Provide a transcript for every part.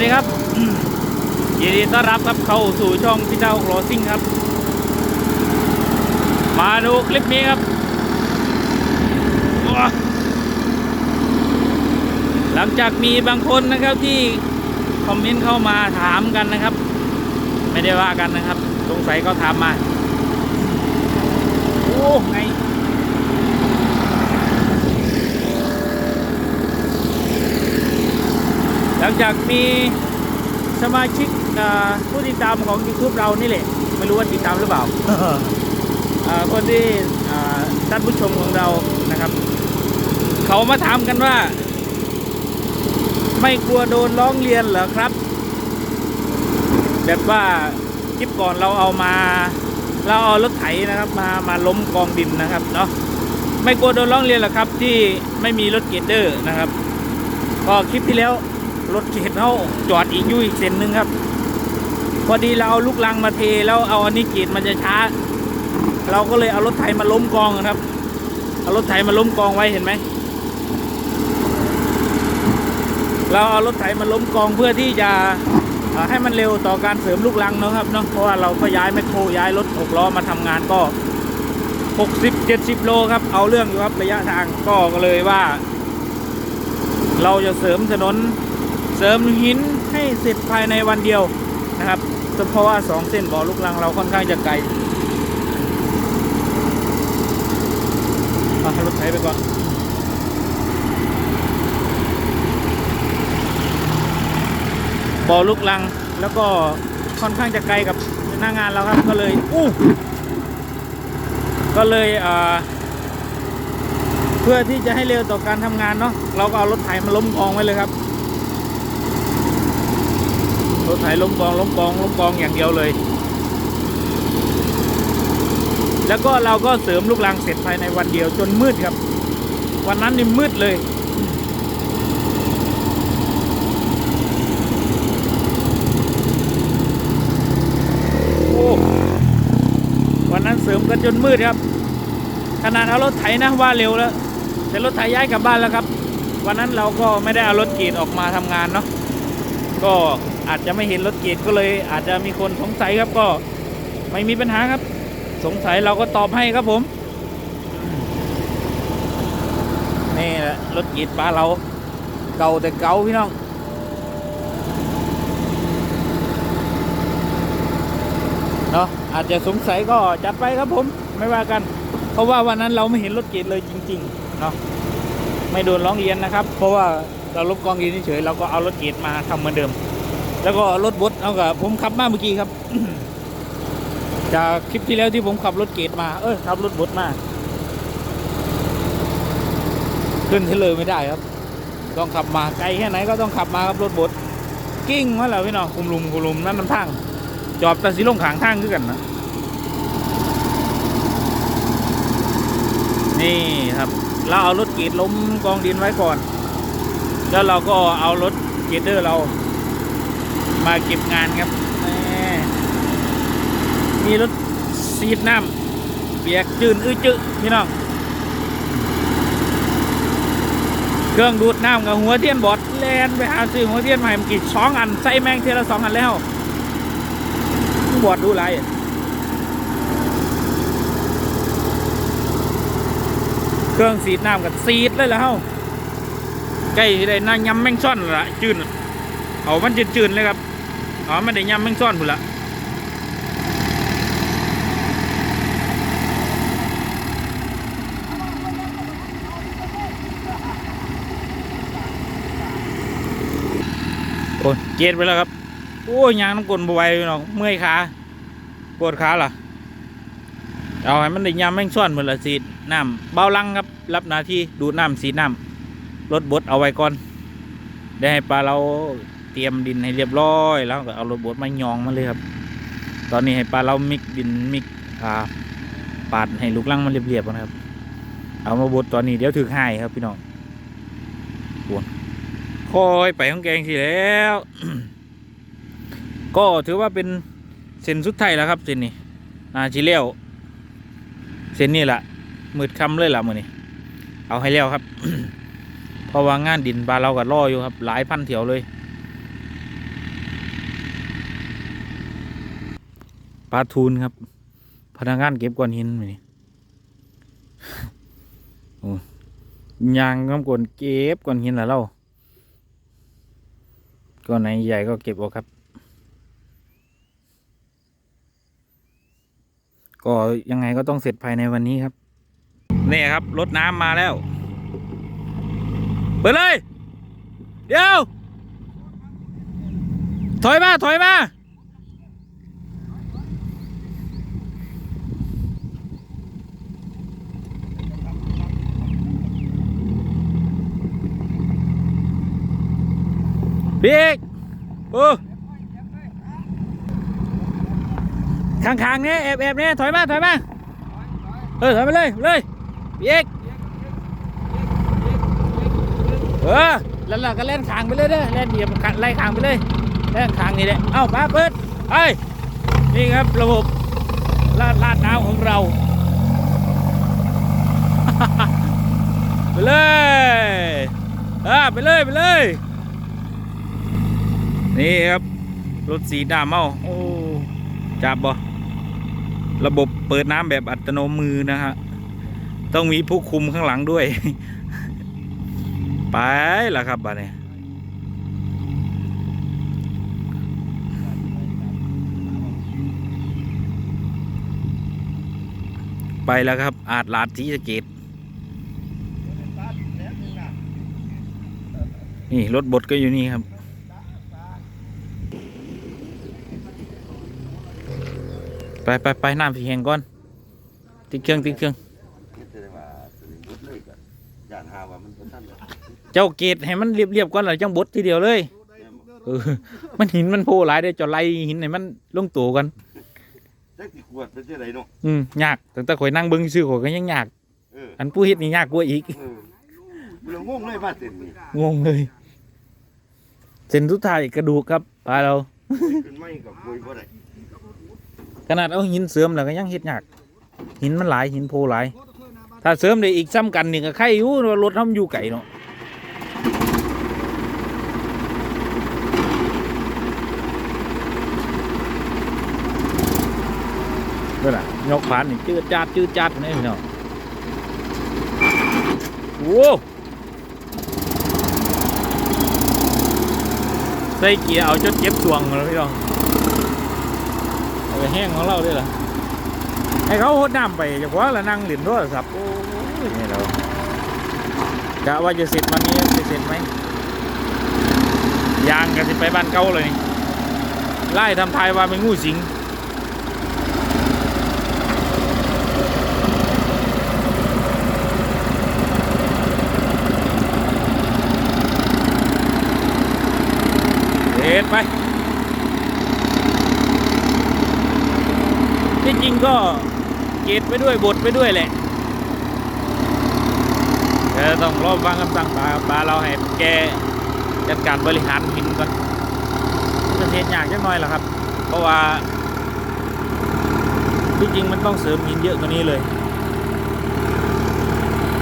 วัสดีครับยินดีต้อนรับครับเข้าสู่ช่องพี่เจ้าโคลซิ่งครับ มาดูคลิปนี้ครับ หลังจากมีบางคนนะครับที่คอมเมนต์เข้ามาถามกันนะครับ ไม่ได้ว่ากันนะครับ สงสัยเขาถามมา โอ้ไง หลั งจากมีสมาชิกอ่าผู้ติดตามของ YouTube เรานี่แหละ ไม่รู้ว่าติดตามหรือเปล่าอ่าคนที่อ่าท่านผู้ชมของเรานะครับ เขามาถามกันว่า ไม่กลัวโดนร้องเรียนเหรอครับ แบบว่าคลิปก่อนเราเอามา เราเอารถไถนะครับ มามาล้มกองดินนะครับเนาะไม่กลัวโดนร้องเรียนเหรอครับ ที่ไม่มีรถเกรดเดอร์นะครับ ก็คลิปที่แล้ว รถเกรดเขาจอดอีกยู่อีเส้นหนึ่งครับ พอดีเราเอาลูกลังมาเทแล้วเอาอันนี้เกรดมันจะช้า เราก็เลยเอารถไถมาล้มกองครับ เอารถไถมาล้มกองไว้เห็นไหมเราเอารถไถมาล้มกองเพื่อที่จะให้มันเร็วต่อการเสริมลูกลังเนาะครับเนาะเพราะว่าเราก็ย้ายแมคโครย้ายรถหกล้อมาทำงานก็ 60 70 โลครับ เอาเรื่องอยู่ครับระยะทางก็เลยว่า เราจะเสริมถนน เสริมหินให้เสร็จภายในวันเดียวนะครับเพราะว่าสองเส้นบ่อลูกลังเราค่อนข้างจะไกลเอารถไถไปก่อนบ่อลูกลังแล้วก็ค่อนข้างจะไกลกับหน้างานเราครับก็เลยอู้ก็เลยเออเพื่อที่จะให้เร็วต่อการทำงานเนาะเราก็เอารถไถมาล้มกองไว้เลยครับ รถไถล้มกองล้มกองล้มกองอย่างเดียวเลย แล้วก็เราก็เสริมลูกลังเสร็จภายในวันเดียวจนมืดครับ วันนั้นนี่มืดเลยโอ้วันนั้นเสริมกันจนมืดครับ ขนาดเอารถไถนะว่าเร็วแล้ว แต่รถไถย้ายกลับบ้านแล้วครับวันนั้นเราก็ไม่ได้เอารถกรีดออกมาทำงานเนาะก็ อาจจะไม่เห็นรถเกรีดก็เลย อาจจะมีคนสงสัยครับก็ไม่มีปัญหาครับ สงสัยเราก็ตอบให้ครับผม นี่แหละรถกรีดปลาเรา เก่าแต่เก่าพี่น้องเนาะอาจจะสงสัยก็จัดไปครับผมไม่ว่ากัน เพราะว่าวันนั้นเราไม่เห็นรถเกตเลยจริงๆเนาะไม่โดนร้องเรียนนะครับ เพราะว่าเราลบกองดินเฉยเราก็เอารถเกตมาทำเหมือนเดิม แล้วก็รถบดเอากับผมขับมาเมื่อกี้ครับ จากคลิปที่แล้วที่ผมขับรถเกตมา เออขับรถบดมา ขึ้นเทเลยไม่ได้ครับ ต้องขับมาไกลแค่ไหนก็ต้องขับมาครับรถบดกิ้งมาแล้วพี่น้องคุมลุมคุมลุมนั่นมันทาง จอบแตาสีลงขางทางคือกันนะนี่ครับ เราเอารถเกรีดล้มกองดินไว้ก่อน แล้วเราก็เอารถเกรีดเดอร์เรา มาเก็บงานครับ มีรถซีดน้ำเปียกจืนอื้อจื้อพี่น้อง เครื่องดูดน้ำกับหัวเทียนบอดแลนไปหาซื้อหัวเทียนใหม่กี้สองอันใส่แมงเทละสองอันแล้วบอดดูไรเครื่องสีดน้ำกับสีดเลยแล้วใกล้ได้น่ายำแมงซ่อนแล้วละจืนเอามันจืนๆเลยครับ เอมันได้ยำแมงซ่อนพุ่นละโอ้เกตไปแล้วครับ โอ้ยยางน้ำกลนบไหวพี่น้องเมื่อยขาปวดขาล่ะเอาให้มันได้ยามแม่งซ่อนเหมือนละสีน้ำเบาลังครับ รับหน้าที่ดูน้ำสีน้ำรถบดเอาไว้ก่อน ได้ให้ปลาเรา เตรียมดินให้เรียบร้อย แล้วก็เอารถบดมายองมาเลยครับ ตอนนี้ให้ปลาเรามิกดินมิกอ่าปาดให้ลูกลังมันเรียบๆก่อนครับ เอามาบดตอนนี้เดี๋ยวถึงให้ครับพี่น้องปวดคอยไปของแกงสิแล้ว ก็ถือว่าเป็นเส้นสุดท้ายแล้วครับเส้นนี้นาชิเลี้ยวเส้นนี้แหละมืดคำเลยล่ะมือนี้เอาให้แล้วครับ เพราะว่างานดินบาเราก็รออยู่ครับ หลายพันเถียวเลย ปลาทูนครับ พนักงานเก็บก้อนหินมานี่โอ้ยางน้ำกลนเก็บก้อนหินละเราก้อนไหนใหญ่ก็เก็บเอาครับ ก็ยังไงก็ต้องเสร็จภายในวันนี้ครับนี่ครับรถน้ำมาแล้วเปิดเลย เดี๋ยว ถอยมา ถอยมา บิ๊กโอ้ข้างๆเนี่ยแอบแอบเนี่ยถอยมาถอยมาเออถอยมาเลยเลยบิ๊กเออแล้วเราก็เล่นขางไปเลยเด้อเล่นเหยียบไล่ขางไปเลยเล่นขางนี่แหละเอ้าป้าเปิดไปนี่ครับระบบลาดลาดน้ำของเราไปเลยอ่าไปเลยไปเลย นี่ครับรถสีดำเอ้าโอ้จับบ่ระบบเปิดน้ำแบบอัตโนมือนะฮะต้องมีผู้คุมข้างหลังด้วย ไปล้วครับบัดนี้ไปแล้วครับ อาจลาดสีสเกตนี่ รถบดก็อยู่นี่ครับ ไปไปไปน้ำสีแหงก่อน ติดเครื่องติดเครื่องคิดได้ว่าตัวนี้รุดเลยก็ย่านหาว่ามันบ่ทันเลยเจ้าเกตให้มันเรียบๆก่อนแล้วจังบดทีเดียวเลยเออมันหินมันโผล่หลายได้อเจะไล่หินให้มันลงตัวกันจักสิขวดเป็นจังไดเนาะอืมยากตั้งแต่ข่อยนั่งเบิ้งซื่อข่อยก็ยังยากเอออันผู้เฮ็ดนี่ยากกว่าอีกเออเรางงเลยว่าเส้นนี้งงเลยเส้นทุดท้ายกระดูกครับปลาเราขึ้นไม่กับคุยบ่ได้ ขนาดเอาหินเสริมแล้วก็ยังเฮ็ดยากหินมันหลายหินโพหลาย ถ้าเสริมได้อีกซ้ำกันนี่ก็ใครอยู่รถทำอยู่ไก่เนาะเด้อน่ะยกผ่านนี่จืดจาดจืดจาดนี่พี่น้องโอ้ใส่เกียร์เอาจนเจ็บสวงเลยพี่น้อง ไปแห้งของเราด้วยล่ะให้เขาหดน้ำไปจากว่าละนั่งหรียญโทรศัพท์โอ้ยนี่เรากะว่าจะเสร็จวันนี้จะเสร็จไหมยางกันจะไปบ้านเก่าเลยนี่ไล่ทำทายว่าเป็นงูสิงเด็ดไป ที่จริงก็เกตไปด้วยบทไปด้วยแหละแต่ต้องรอฟังคำสั่งปลาปลาเราให้แกจัดการบริหารหินก่อนจะเทศยากจังน้อยแหละครับ เพราะว่าที่จริงมันต้องเสริมหินเยอะกว่านี้เลย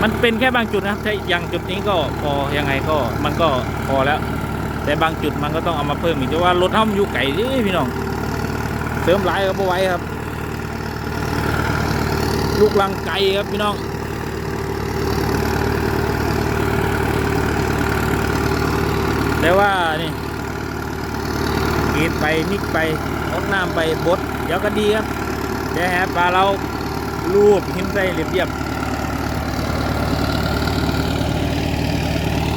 มันเป็นแค่บางจุดนะครับถ้าอย่างจุดนี้ก็พอยังไงก็มันก็พอแล้ว แต่บางจุดมันก็ต้องเอามาเพิ่มอีกแต่ว่ารถท่อมอยู่ไก่เด้พี่น้อง เสริมหลายก็บ่ไหว้ครับ ลูกลังไก่ครับพี่น้องแต่ว่านี่กรีดไปนิกไปรดน้ำไปบดเดี๋ยวก็ดีครับเดี๋ยวแฮปลาเราลูบหินใส่เรียบๆ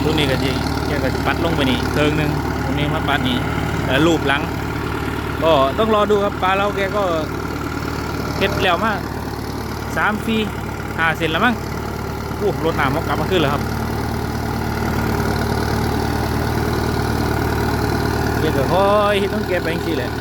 ตรงนี้ก็จะแกก็จะปัดลงไปนี่เทิงหนึ่งตรงนี้มาปัดนี่แล้วลูบหลัง ก็ต้องรอดูครับปลาเราแกก็เก็บแล้วมาก สามฟีห้าเซนแล้วมั้งโอ้รถหน้ำมันกลับมาขึ้นแล้วครับเดี๋ยวก็ค่อยต้องเก็บไปจริงๆแหละ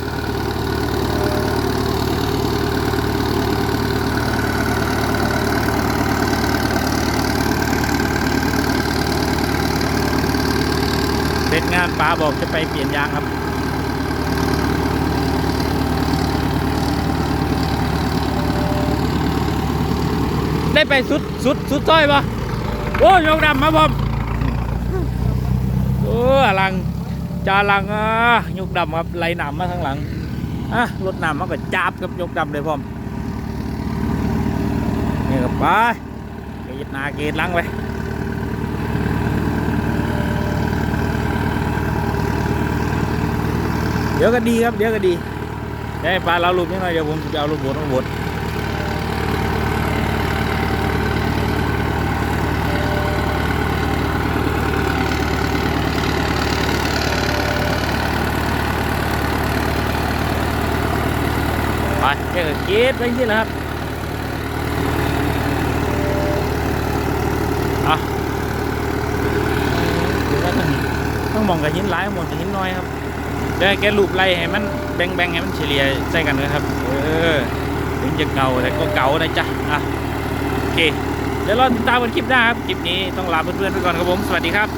เสร็จงานป้าบอกจะไปเปลี่ยนยางครับ ได้ไปสุดสุดสุดต้อยปะโอ้ยยกดำมาบอมโอ้อลังจาลังอะยกดำครับไหลหนามาข้างหลังอะรถนำมันก็จับกับยกดำเลยพร้อมนี่ก็ไปเกยหนาเกยหลังไปเดี๋ยวก็ดีครับเดี๋ยวก็ดีเดี๋ยวให้ปลาเราลูกนิดหน่อยเดี๋ยวผมจะเอาลูกบดมาบดไป เก็เกยไปที่แหละครับอะเดี๋ยวต้องต้องมองกับหินหลายมองกับหินน้อยครับเดี๋ยวแกรูปไล่ให้มันแบงแบ่งๆให้มันเฉลี่ยใส่กันนะครับ เออถึงจะเก่าแต่ก็เก่านะจ๊ะอะโอเคเดี๋ยวรอติดตามกันคลิปหน้าครับ คลิปนี้ต้องลาเพื่อนๆไปก่อนครับผม สวัสดีครับ